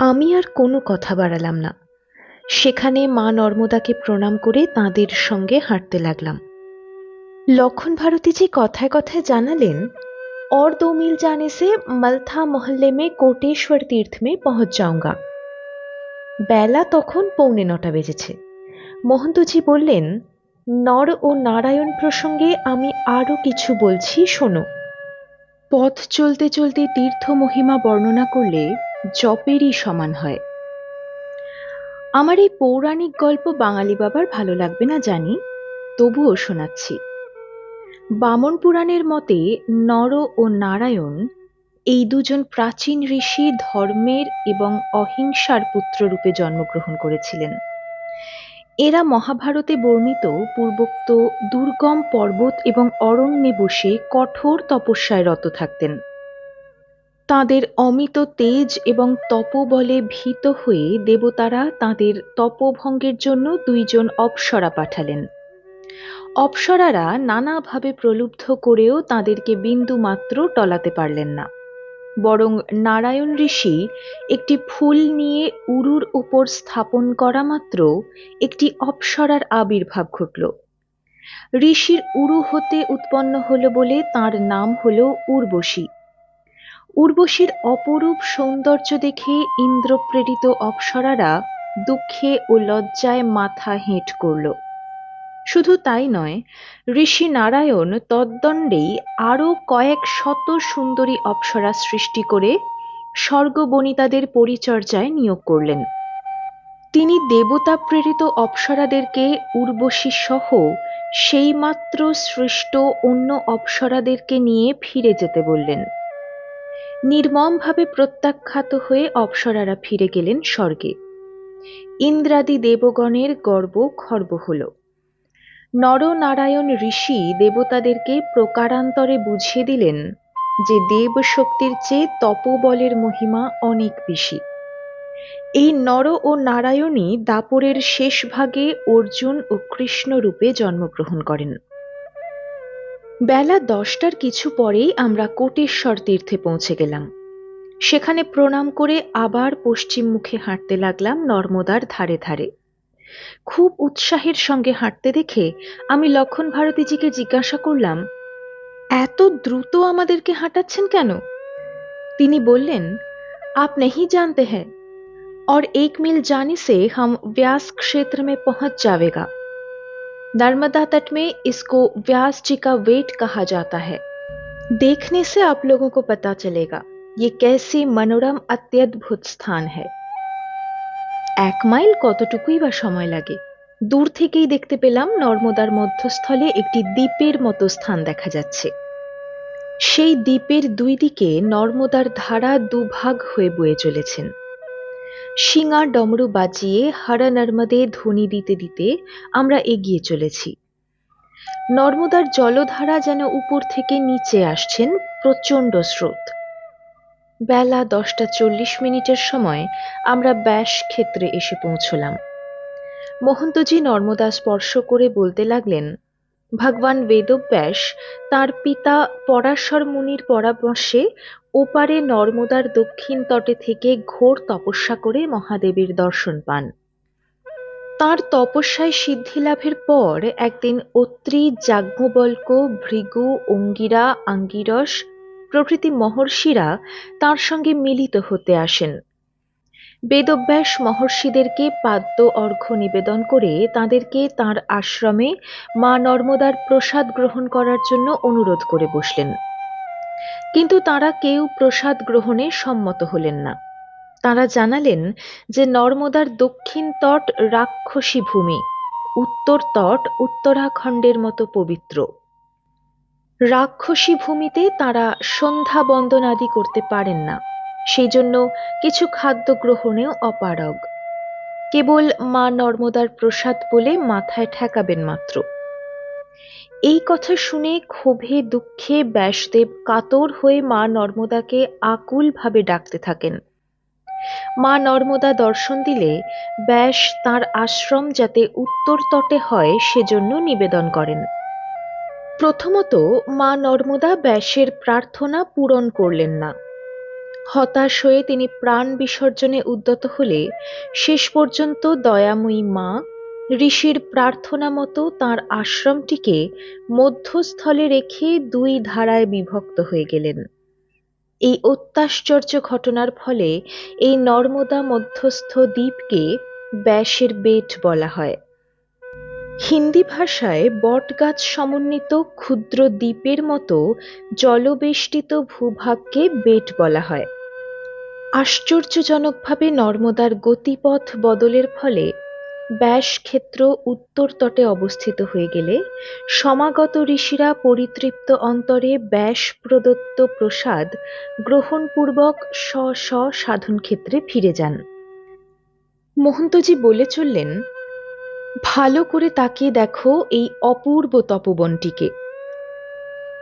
আমি আর কোনো কথা বাড়ালাম না সেখানে মা নর্মদাকে প্রণাম করে তাঁদের সঙ্গে হাঁটতে লাগলাম লক্ষণ ভারতীজি কথায় কথায় জানালেন और दो मील जाने से मलथा मोहल्ले में कोटेश्वर तीर्थ में पहुंच जाऊंगा বেলা তখন পৌনে নটা বেজেছে মহন্তজি বললেন নর ও নারায়ণ প্রসঙ্গে আমি আরো কিছু বলছি শোনো পথ চলতে চলতে তীর্থ মহিমা বর্ণনা করলে জপেরই সমান হয়। আমার এই পৌরাণিক গল্প বাঙালি বাবার ভালো লাগবে না জানি? তবুও শোনাচ্ছি। বামন পুরাণের মতে নর ও নারায়ণ এই দুজন প্রাচীন ঋষি ধর্মের এবং অহিংসার পুত্ররূপে জন্মগ্রহণ করেছিলেন। এরা মহাভারতে বর্ণিত পূর্বোক্ত দুর্গম পর্বত এবং অরণ্যে বসে কঠোর তপস্যায় রত থাকতেন। তাঁদের অমিত তেজ এবং তপবলে ভীত হয়ে দেবতারা তাঁদের তপভঙ্গের জন্য দুইজন অপ্সরা পাঠালেন। অপ্সরারা নানাভাবে প্রলুব্ধ করেও তাঁদেরকে বিন্দুমাত্র টলাতে পারলেন না। বরং নারায়ণ ঋষি একটি ফুল নিয়ে উরুর উপর স্থাপন করা মাত্র একটি অপ্সরার আবির্ভাব ঘটল। ঋষির উরু হতে উৎপন্ন হল বলে তার নাম হল উর্বশী। উর্বশীর অপরূপ সৌন্দর্য দেখে ইন্দ্রপ্রেরিত অপ্সরারা দুঃখে ও লজ্জায় মাথা হেঁট করল। শুধু তাই নয়, ঋষি নারায়ণ তদ্দণ্ডেই আরও কয়েক শত সুন্দরী অপ্সরা সৃষ্টি করে স্বর্গবনিতাদের পরিচর্যায় নিয়োগ করলেন। তিনি দেবতা প্রেরিত অপ্সরাদেরকে উর্বশী সহ সেইমাত্র সৃষ্ট অন্য অপ্সরাদেরকে নিয়ে ফিরে যেতে বললেন। নির্মমভাবে প্রত্যাখ্যাত হয়ে অপ্সরারা ফিরে গেলেন স্বর্গে। ইন্দ্রাদি দেবগণের গর্ব খর্ব হল। নরনারায়ণ ঋষি দেবতাদেরকে প্রকারান্তরে বুঝিয়ে দিলেন যে দেব শক্তির চেয়ে তপবলের মহিমা অনেক বেশি। এই নর ও নারায়ণই দাপরের শেষ ভাগে অর্জুন ও কৃষ্ণ রূপে জন্মগ্রহণ করেন। বেলা দশটার কিছু পরেই আমরা কোটেশ্বর তীর্থে পৌঁছে গেলাম সেখানে প্রণাম করে আবার পশ্চিম মুখে হাঁটতে লাগলাম নর্মদার ধারে ধারে খুব উৎসাহের সঙ্গে হাঁটতে দেখে আমি লক্ষণ ভারতীজিকে জিজ্ঞাসা করলাম এত দ্রুত আমাদেরকে হাঁটাচ্ছেন কেন তিনি বললেন आप नहीं जानते हैं और एक मील जाने से हम व्यास क्षेत्र में पहुंच जाएगा नर्मदा तट में इसको व्यास जी का वेट कहा जाता है देखने से आप लोगों को पता चलेगा ये कैसी मनोरम अत्यद्भुत स्थान है এক মাইল কতটুকুই বা সময় লাগে দূর থেকেই দেখতে পেলাম নর্মদার মধ্যস্থলে একটি দ্বীপের মতো স্থান দেখা যাচ্ছে সেই দ্বীপের দুই দিকে নর্মদার ধারা দুভাগ হয়ে বয়ে চলেছেন শিঙা ডমরু বাজিয়ে হারা নর্মদে ধ্বনি দিতে দিতে আমরা এগিয়ে চলেছি। নর্মদার জলধারা যেন উপর থেকে নিচে আসছেন প্রচণ্ড স্রোত। বেলা দশটা চল্লিশ মিনিটের সময় আমরা ব্যাস ক্ষেত্রে এসে পৌঁছলাম। মহন্তজি নর্মদা স্পর্শ করে বলতে লাগলেন ভগবান বেদব্যাস তার পিতা পরাশর মুনির পরামর্শে ওপারে নর্মদার দক্ষিণ তটে থেকে ঘোর তপস্যা করে মহাদেবীর দর্শন পান। তার তপস্যায় সিদ্ধি লাভের পর একদিন অত্রি, যাজ্ঞবল্ক, ভৃগু, অঙ্গিরা, আঙ্গিরস প্রভৃতি মহর্ষিরা তার সঙ্গে মিলিত হতে আসেন। বেদব্যাস মহর্ষিদেরকে পাদ্য অর্ঘ্য নিবেদন করে তাদেরকে তার আশ্রমে মা নর্মদার প্রসাদ গ্রহণ করার জন্য অনুরোধ করে বসলেন। কিন্তু তারা কেউ প্রসাদ গ্রহণে সম্মত হলেন না। তারা জানালেন যে নর্মদার দক্ষিণ তট রাক্ষসী ভূমি, উত্তর তট উত্তরাখণ্ডের মতো পবিত্র। রাক্ষসী ভূমিতে তারা সন্ধ্যা বন্দনাদি করতে পারেন না। সেই জন্য কিছু খাদ্য গ্রহণেও অপারগ। কেবল মা নর্মদার প্রসাদ বলে মাথায় ঠেকাবেন মাত্র। এই কথা শুনে ক্ষোভে, দুঃখে ব্যাসদেব কাতর হয়ে মা নর্মদাকে আকুল ভাবে ডাকতে থাকেন। মা নর্মদা দর্শন দিলে ব্যাস তার আশ্রম যাতে উত্তর তটে হয় সেজন্য নিবেদন করেন। প্রথমত মা নর্মদা ব্যাসের প্রার্থনা পূরণ করলেন না। হতাশ হয়ে তিনি প্রাণ বিসর্জনে উদ্যত হলে শেষ পর্যন্ত দয়াময়ী মা ঋষির প্রার্থনা মতো তাঁর আশ্রমটিকে মধ্যস্থলে রেখে দুই ধারায় বিভক্ত হয়ে গেলেন। এই অত্যাশ্চর্য ঘটনার ফলে এই নর্মদা মধ্যস্থ দ্বীপকে ব্যাসের বেট বলা হয়। হিন্দি ভাষায় বটগাছ সমন্বিত ক্ষুদ্র দ্বীপের মতো জলবেষ্টিত ভূভাগকে বেট বলা হয়। আশ্চর্যজনকভাবে নর্মদার গতিপথ বদলের ফলে ব্যাস ক্ষেত্র উত্তর তটে অবস্থিত হয়ে গেলে সমাগত ঋষিরা পরিতৃপ্ত অন্তরে ব্যাস প্রদত্ত প্রসাদ গ্রহণপূর্বক স্ব স্ব সাধন ক্ষেত্রে ফিরে যান। মহন্তজি বলে চললেন ভালো করে তাকিয়ে দেখো এই অপূর্ব তপবনটিকে।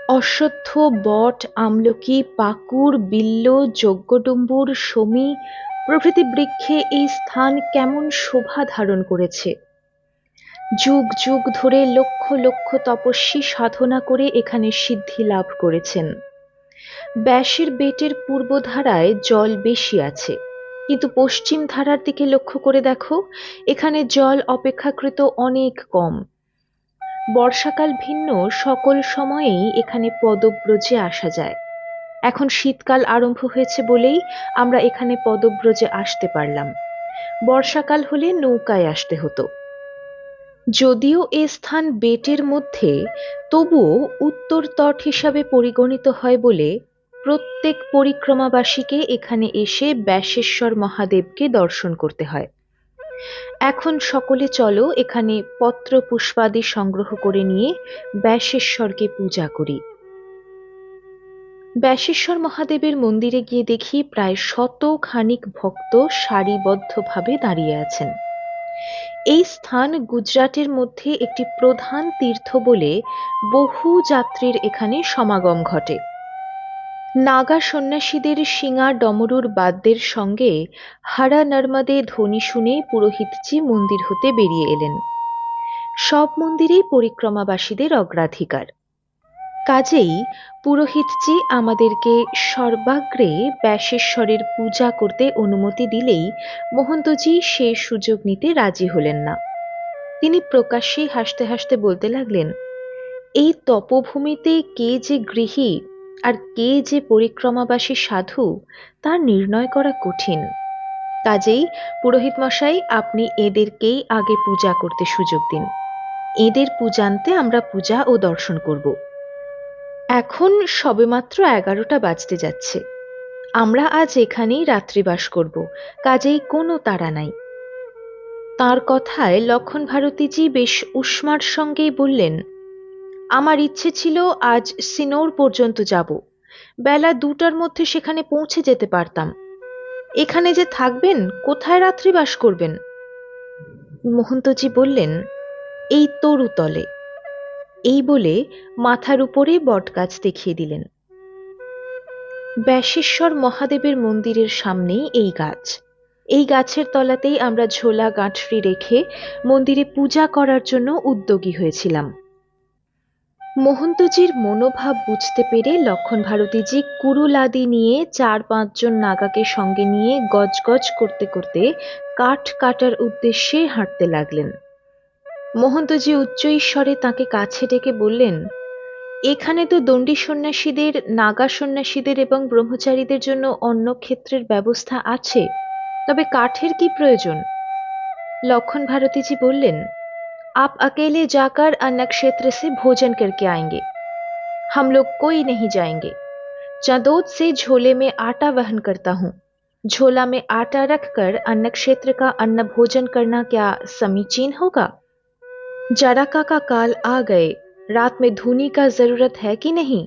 অশ্বত্থ, বট, আমলকি, পাকুর, বিল্ল, যজ্ঞডুম্বুর সমী প্রভৃতি বৃক্ষে এই স্থান কেমন শোভা ধারণ করেছে। যুগ যুগ ধরে লক্ষ লক্ষ তপস্বী সাধনা করে এখানে সিদ্ধি লাভ করেছেন। ব্যাসের বেটের পূর্ব ধারায় জল বেশি আছে। কিন্তু পশ্চিম ধারার দিকে লক্ষ্য করে দেখো, এখানে জল অপেক্ষাকৃত অনেক কম। বর্ষাকাল ভিন্ন, সকল সময়েই এখানে পদব্রজে আসা যায়। এখন শীতকাল আরম্ভ হয়েছে বলেই আমরা এখানে পদব্রজে আসতে পারলাম। বর্ষাকাল হলে নৌকায় আসতে হতো। যদিও এ স্থান বেটের মধ্যে, তবুও উত্তর তট হিসাবে পরিগণিত হয় বলে প্রত্যেক পরিক্রমাবাসীকে এখানে এসে ব্যাসেশ্বর মহাদেবকে দর্শন করতে হয়। এখন সকলে চলো এখানে পত্র পুষ্পাদি সংগ্রহ করে নিয়ে ব্যাসেশ্বরকে পূজা করি। ব্যাসেশ্বর মহাদেবের মন্দিরে গিয়ে দেখি প্রায় শত খানিক ভক্ত সারিবদ্ধভাবে দাঁড়িয়ে আছেন। এই স্থান গুজরাটের মধ্যে একটি প্রধান তীর্থ বলে বহু যাত্রীর এখানে সমাগম ঘটে। নাগা সন্ন্যাসীদের শিঙা ডমরুর বাদ্যের সঙ্গে হারা নর্মদে ধ্বনি শুনে পুরোহিতজি মন্দির হতে বেরিয়ে এলেন। সব মন্দিরেই পরিক্রমাবাসীদের অগ্রাধিকার। কাজেই পুরোহিতজি আমাদেরকে সর্বাগ্রে ব্যাসেশ্বরের পূজা করতে অনুমতি দিলেই মহন্তজি সে সুযোগ নিতে রাজি হলেন না। তিনি প্রকাশ্যেই হাসতে হাসতে বলতে লাগলেন, এই তপভূমিতে কে যে গৃহী আর কে যে পরিক্রমাবাসী সাধু তা নির্ণয় করা কঠিন। কাজেই পুরোহিত মশাই, আপনি এদেরকেই আগে পূজা করতে সুযোগ দিন। এদের পূজান্তে আমরা পূজা ও দর্শন করব। এখন সবেমাত্র এগারোটা বাজতে যাচ্ছে। আমরা আজ এখানেই রাত্রিবাস করব, কাজেই কোনো তাড়া নাই। তার কথায় লক্ষণ ভারতীজি বেশ উষ্মার সঙ্গেই বললেন আমার ইচ্ছে ছিল আজ সিনোর পর্যন্ত যাব। বেলা দুটার মধ্যে সেখানে পৌঁছে যেতে পারতাম। এখানে যে থাকবেন, কোথায় রাত্রিবাস করবেন? মহন্তজি বললেন, এই তরুতলে। এই বলে মাথার উপরে বটগাছ দেখিয়ে দিলেন। ব্যাসেশ্বর মহাদেবের মন্দিরের সামনেই এই গাছ। এই গাছের তলাতেই আমরা ঝোলা গাঁঠরি রেখে মন্দিরে পূজা করার জন্য উদ্যোগী হয়েছিলাম। মহন্তজির মনোভাব বুঝতে পেরে লক্ষণ ভারতীজি কুরুলাদি নিয়ে চার পাঁচজন নাগাকে সঙ্গে নিয়ে গজগজ করতে করতে কাঠ কাটার উদ্দেশ্যে হাঁটতে লাগলেন। মহন্তজি উচ্চ ঈশ্বরে তাকে কাছে ডেকে বললেন, এখানে তো দণ্ডী সন্ন্যাসীদের, নাগা সন্ন্যাসীদের এবং ব্রহ্মচারীদের জন্য অন্য ক্ষেত্রের ব্যবস্থা আছে, তবে কাঠের কি প্রয়োজন? লক্ষণ ভারতীজি বললেন आप अकेले जाकर अन्न क्षेत्र से भोजन करके आएंगे हम लोग कोई नहीं जाएंगे चंदोद से झोले में आटा वहन करता हूँ झोला में आटा रखकर अन्न क्षेत्र का अन्न भोजन करना क्या समीचीन होगा जड़ाका का काल आ गए रात में धुनी का जरूरत है कि नहीं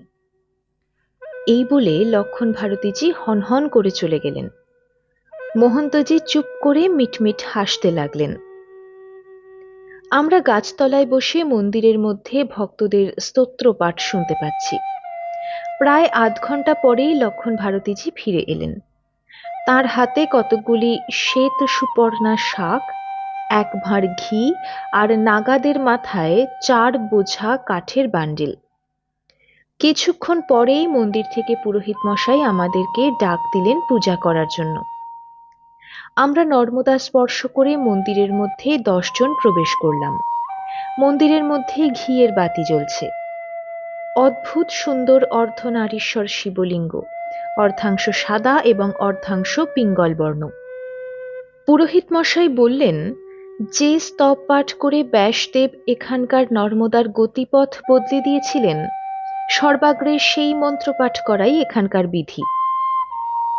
এই বলে লক্ষণ ভারতীজি হনহন করে চলে গেলেন মোহন্তজি চুপ করে মিটমিট হাসতে লাগলেন আমরা গাছতলায় বসে মন্দিরের মধ্যে ভক্তদের স্তোত্র পাঠ শুনতে পাচ্ছি। প্রায় আধ ঘণ্টা পরেই লক্ষণ ভারতীজি ফিরে এলেন। তার হাতে কতকগুলি শ্বেত সুপর্ণা শাক, এক ভাঁড় ঘি আর নাগাদের মাথায় চার বোঝা কাঠের বান্ডিল। কিছুক্ষণ পরেই মন্দির থেকে পুরোহিত মশাই আমাদেরকে ডাক দিলেন পূজা করার জন্য। আমরা নর্মদা স্পর্শ করে মন্দিরের মধ্যে দশজন প্রবেশ করলাম। মন্দিরের মধ্যে ঘিয়ের বাতি জ্বলছে। অদ্ভুত সুন্দর অর্ধনারীশ্বর শিবলিঙ্গ, অর্ধাংশ সাদা এবং অর্ধাংশ পিঙ্গল বর্ণ। পুরোহিত মশাই বললেন, যে স্তব পাঠ করে ব্যাসদেব এখানকার নর্মদার গতিপথ বদলে দিয়েছিলেন, সর্বাগ্রে সেই মন্ত্র পাঠ করাই এখানকার বিধি।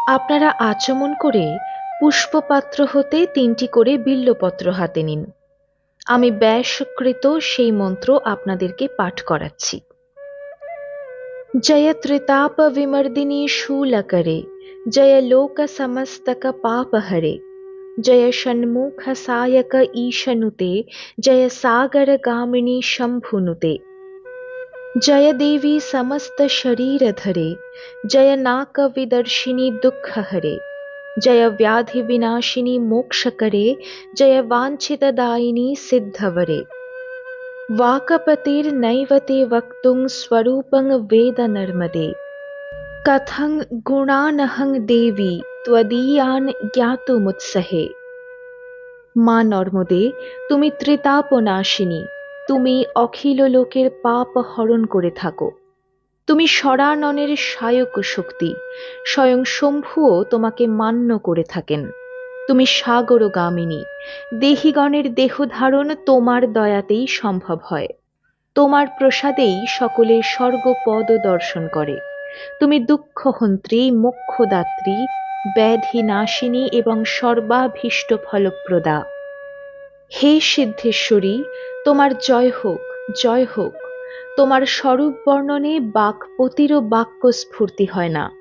আপনারা আচমন করে পুষ্পপাত্র হতে তিনটি করে বিল্লপত্র হাতে নিন। আমি ব্যাসকৃত সেই মন্ত্র আপনাদেরকে পাঠ করাচ্ছি। জয় ত্রিতাপ বিমর্দিনী শূলকরে, জয় লোক সমস্তক পাপহরে, জয় ষণ্মুখ সায়ক ঈশনুতে, জয় সাগর গামিনী শম্ভুনুতে, জয় দেবী সমস্ত শরীরধরে, জয় নাক বিদর্শিনী দুঃখহরে जय व्याधि विनाशिनी मोक्षकरे जय वाञ्छितदायिनी सिद्धवरे वाकपतिर्नैव ते वक्तुं स्वरूपं वेद नर्मदे कथं গুণানহং দেবী ত্বদীয়ান জ্ঞাতুমুৎসহে মা নর্মদে তুমি ত্রিতাপনাশিনী তুমি অখিল লোকের পাপ হরণ করে থাকো তুমি সরাননের সায়ক শক্তি, স্বয়ং শম্ভুও তোমাকে মান্য করে থাকেন। তুমি সাগরগামিনী, দেহিগণের দেহ ধারণ তোমার দয়াতেই সম্ভব হয়। তোমার প্রসাদেই সকলে স্বর্গপদ দর্শন করে। তুমি দুঃখহন্ত্রী, মোক্ষদাত্রী ব্যাধি নাশিনী এবং সর্বাভীষ্ট ফলপ্রদা। হে সিদ্ধেশ্বরী, তোমার জয় হোক জয় হোক। তোমার স্বরূপ বর্ণনে বাকপতিরও বাক্য স্ফূর্তি হয় না।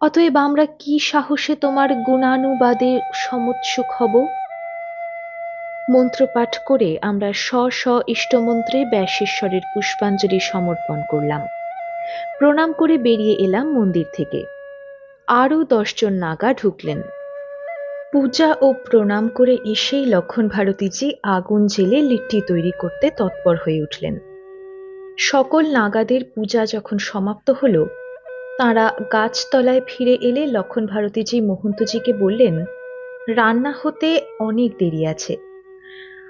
অতএব আমরা কি সাহসে তোমার গুণানুবাদে সমুৎসুক হব? মন্ত্রপাঠ করে আমরা স্ব স্ব ইষ্টমন্ত্রে ব্যাসেশ্বরের পুষ্পাঞ্জলি সমর্পণ করলাম। প্রণাম করে বেরিয়ে এলাম মন্দির থেকে। আরও দশজন নাগা ঢুকলেন। পূজা ও প্রণাম করে এসেই লক্ষণ ভারতীজি আগুন জেলে লিট্টি তৈরি করতে তৎপর হয়ে উঠলেন। সকল নাগাদের পূজা যখন সমাপ্ত হল, তাঁরা গাছতলায় ফিরে এলে লক্ষণ ভারতীজি মহন্তজিকে বললেন, রান্না হতে অনেক দেরি আছে।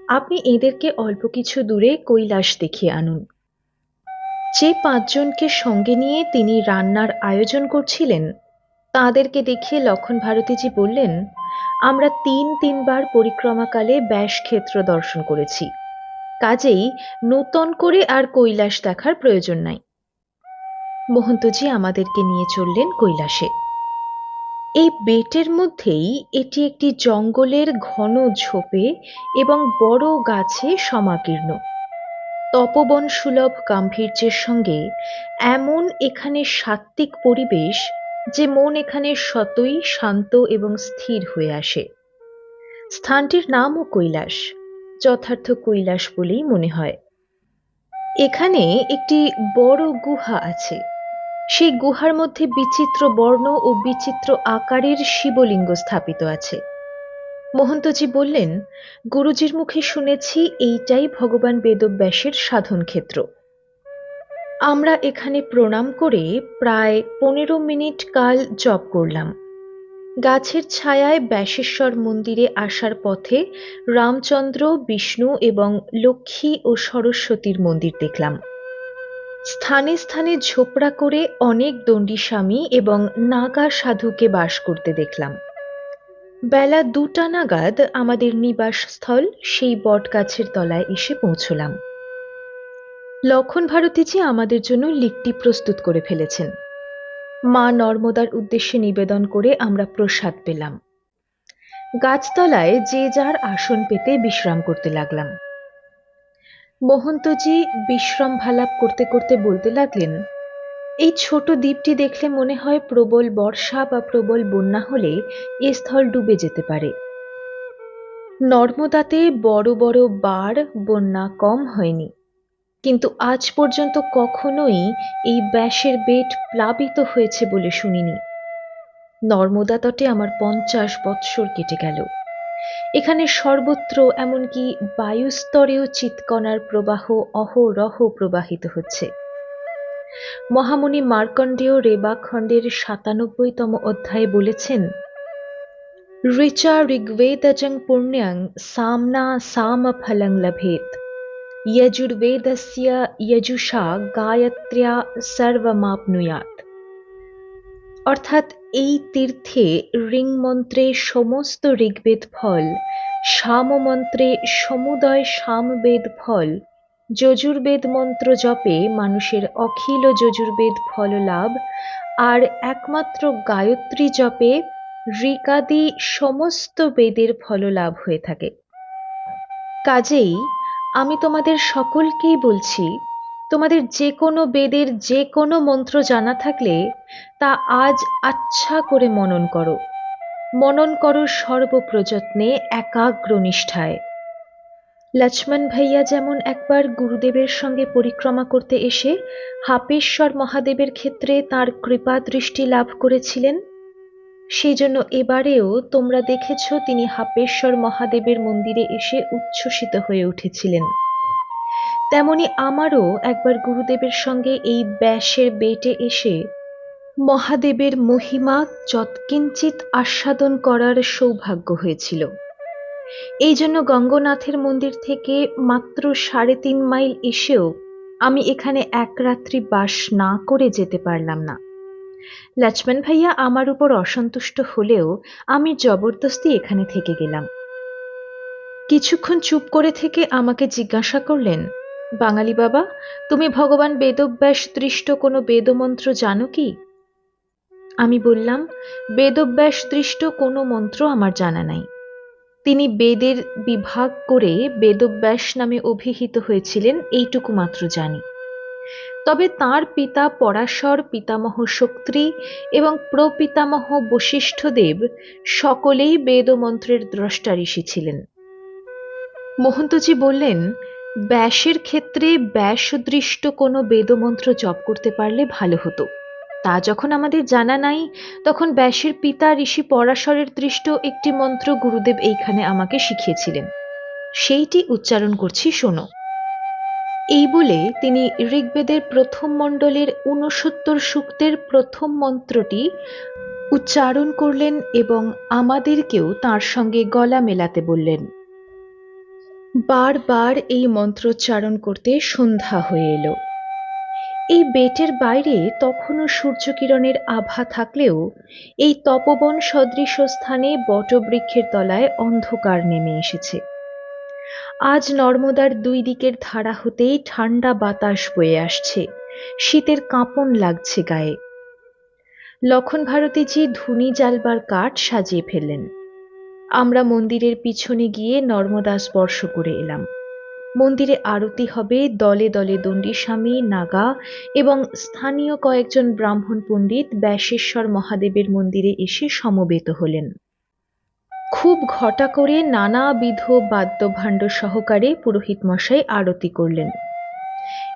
আপনি এদেরকে অল্প কিছু দূরে কৈলাস দেখিয়ে আনুন। যে পাঁচজনকে সঙ্গে নিয়ে তিনি রান্নার আয়োজন করছিলেন, তাঁদেরকে দেখিয়ে লক্ষণ ভারতীজি বললেন, আমরা তিন তিনবার পরিক্রমাকালে ব্যাস ক্ষেত্র দর্শন করেছি। কাজেই নূতন করে আর কৈলাস দেখার প্রয়োজন নাই। মহন্তজি আমাদেরকে নিয়ে চললেন কৈলাসে। এই বেটের মধ্যেই এটি একটি জঙ্গলের ঘন ঝোপে এবং বড় গাছে সমাকীর্ণ। তপবন সুলভ গাম্ভীর্যের সঙ্গে এমন এখানে সাত্ত্বিক পরিবেশ যে মন এখানে শতই শান্ত এবং স্থির হয়ে আসে। স্থানটির নামও কৈলাস। যথার্থ কৈলাস বলেই মনে হয়। এখানে একটি বড় গুহা আছে। সেই গুহার মধ্যে বিচিত্র বর্ণ ও বিচিত্র আকারের শিবলিঙ্গ স্থাপিত আছে। মহন্তজি বললেন, গুরুজির মুখে শুনেছি এইটাই ভগবান বেদব্যাসের সাধন ক্ষেত্র। আমরা এখানে প্রণাম করে প্রায় পনেরো মিনিট কাল জপ করলাম। গাছের ছায়ায় ব্যাসেশ্বর মন্দিরে আসার পথে রামচন্দ্র, বিষ্ণু এবং লক্ষ্মী ও সরস্বতীর মন্দির দেখলাম। স্থানে স্থানে ঝোপড়া করে অনেক দণ্ডীস্বামী এবং নাগা সাধুকে বাস করতে দেখলাম। বেলা দুটা নাগাদ আমাদের নিবাসস্থল সেই বটগাছের তলায় এসে পৌঁছলাম। লক্ষণ ভারতীজি আমাদের জন্য লিট্টি প্রস্তুত করে ফেলেছেন। মা নর্মদার উদ্দেশ্যে নিবেদন করে আমরা প্রসাদ পেলাম। গাছতলায় যে যার আসন পেতে বিশ্রাম করতে লাগলাম। মহন্তজি বিশ্রাম ভালাপ করতে করতে বলতে লাগলেন, এই ছোট দ্বীপটি দেখলে মনে হয় প্রবল বর্ষা বা প্রবল বন্যা হলে এ স্থল ডুবে যেতে পারে। নর্মদাতে বড় বড় বার বন্যা কম হয়নি। কিন্তু আজ পর্যন্ত কখনোই এই ব্যাসের বেট প্লাবিত হয়েছে বলে শুনিনি। নর্মদা তটে আমার পঞ্চাশ বৎসর কেটে গেল। এখানে সর্বত্র এমনকি বায়ুস্তরেও চিৎকণার প্রবাহ অহরহ প্রবাহিত হচ্ছে। মহামুনি মার্কণ্ডেয় রেবা খণ্ডের সাতানব্বইতম অধ্যায়ে বলেছেন, ঋচা ঋগ্বেদজং পুণ্যং সামনা সাম ফলং লভেত। यजुर्वेदस्य यजुषा গায়ত্র্যা সর্বমাপনুয়াত অর্থাৎ এই তীর্থে রিং মন্ত্রে সমস্ত ঋগ্বেদ ফল সাম মন্ত্রে সমুদয় সামবেদ ফল যজুর্বেদ মন্ত্র জপে মানুষের অখিল যজুর্বেদ ফল লাভ আর একমাত্র গায়ত্রী জপে ঋকাদি সমস্ত বেদের ফল লাভ হয়ে থাকে কাজেই আমি তোমাদের সকলকেই বলছি, তোমাদের যে কোনো বেদের যে কোনো মন্ত্র জানা থাকলে তা আজ আচ্ছা করে মনন করো। মনন করো সর্বপ্রযত্নে একাগ্র নিষ্ঠায়। লক্ষ্মণ ভাইয়া যেমন একবার গুরুদেবের সঙ্গে পরিক্রমা করতে এসে হাপেশ্বর মহাদেবের ক্ষেত্রে তার কৃপা দৃষ্টি লাভ করেছিলেন সেই জন্য এবারেও তোমরা দেখেছ তিনি হাপেশ্বর মহাদেবের মন্দিরে এসে উচ্ছ্বসিত হয়ে উঠেছিলেন। তেমনি আমারও একবার গুরুদেবের সঙ্গে এই ব্যাসের বেটে এসে মহাদেবের মহিমা যৎকিঞ্চিত আস্বাদন করার সৌভাগ্য হয়েছিল। এই জন্য গঙ্গনাথের মন্দির থেকে মাত্র সাড়ে তিন মাইল এসেও আমি এখানে এক রাত্রি বাস না করে যেতে পারলাম না। লক্ষ্মণ ভাইয়া আমার উপর অসন্তুষ্ট হলেও আমি জবরদস্তি এখানে থেকে গেলাম। কিছুক্ষণ চুপ করে থেকে আমাকে জিজ্ঞাসা করলেন, বাঙালি বাবা, তুমি ভগবান বেদব্যাস দৃষ্ট কোনো বেদমন্ত্র জানো কি? আমি বললাম, বেদব্যাস দৃষ্ট কোনো মন্ত্র আমার জানা নাই। তিনি বেদের বিভাগ করে বেদব্যাস নামে অভিহিত হয়েছিলেন, এইটুকু মাত্র জানি। তবে তার পিতা পরাশর পিতামহ শক্তি এবং প্রপিতামহ বশিষ্ঠদেব সকলেই বেদমন্ত্রের দ্রষ্টা ঋষি ছিলেন। মহন্তজি বললেন, ব্যাসের ক্ষেত্রে ব্যাসদৃষ্ট কোনো বেদমন্ত্র জপ করতে পারলে ভালো হতো। তা যখন আমাদের জানা নাই, তখন ব্যাসের পিতা ঋষি পরাশরের দৃষ্ট একটি মন্ত্র গুরুদেব এইখানে আমাকে শিখিয়েছিলেন। সেইটি উচ্চারণ করছি, শোনো। এই বলে তিনি ঋগ্বেদের প্রথম মণ্ডলের ঊনসত্তর সূক্তের প্রথম মন্ত্রটি উচ্চারণ করলেন এবং আমাদেরকেও তার সঙ্গে গলা মেলাতে বললেন। বারবার এই মন্ত্রোচ্চারণ করতে সন্ধ্যা হয়ে এলো। এই বেটের বাইরে তখনও সূর্যকিরণের আভা থাকলেও এই তপবন সদৃশ স্থানে বটবৃক্ষের তলায় অন্ধকার নেমে এসেছে। আজ নর্মদার দুই দিকের ধারা হতেই ঠান্ডা বাতাস বয়ে আসছে। শীতের কাঁপন লাগছে গায়ে। লক্ষণ ভারতীজি ধুনি জ্বালবার কাঠ সাজিয়ে ফেললেন। আমরা মন্দিরের পিছনে গিয়ে নর্মদা স্পর্শ করে এলাম। মন্দিরে আরতি হবে দলে দলে দণ্ডীস্বামী নাগা এবং স্থানীয় কয়েকজন ব্রাহ্মণ পণ্ডিত ব্যাসেশ্বর মহাদেবের মন্দিরে এসে সমবেত হলেন। খুব ঘটা করে নানাবিধ বাদ্যভাণ্ড সহকারে পুরোহিত মশাই আরতি করলেন।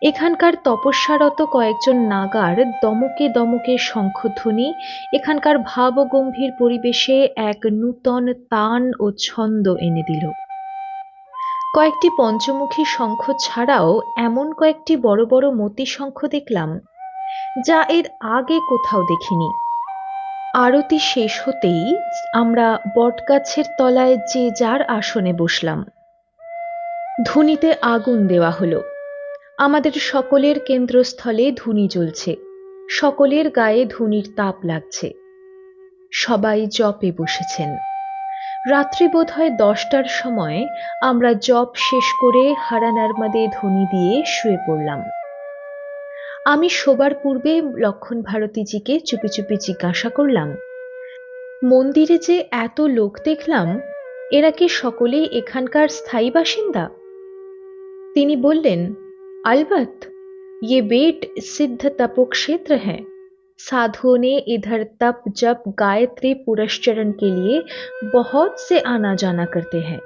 এখানকার তপস্যারত কয়েকজন নাগার দমকে দমকে শঙ্খধ্বনি, এখানকার ভাবগম্ভীর পরিবেশে এক নূতন তান ও ছন্দ এনে দিল। কয়েকটি পঞ্চমুখী শঙ্খ ছাড়াও এমন কয়েকটি বড় বড় মতি শঙ্খ দেখলাম, যা এর আগে কোথাও দেখিনি। আরতি শেষ হতেই আমরা বটগাছের তলায় যে যার আসনে বসলাম। ধুনিতে আগুন দেওয়া হলো। আমাদের সকলের কেন্দ্রস্থলে ধুনি জ্বলছে। সকলের গায়ে ধুনির তাপ লাগছে। সবাই জপে বসেছেন। রাত্রি বোধ হয় দশটার সময় আমরা জপ শেষ করে হারা নার্মাদে ধ্বনি দিয়ে শুয়ে পড়লাম। আমি শোবার পূর্বে লক্ষণ ভারতীজিকে চুপি চুপি জিজ্ঞাসা করলাম মন্দিরে যে এত লোক দেখলাম এরা কি সকলেই এখানকার স্থায়ী বাসিন্দা তিনি বললেন अलबत ये बेट सिद्ध तपोक्षेत्र है साधुओं ने इधर तप जप गायत्री पुरस्चरण के लिए बहुत से आना जाना करते हैं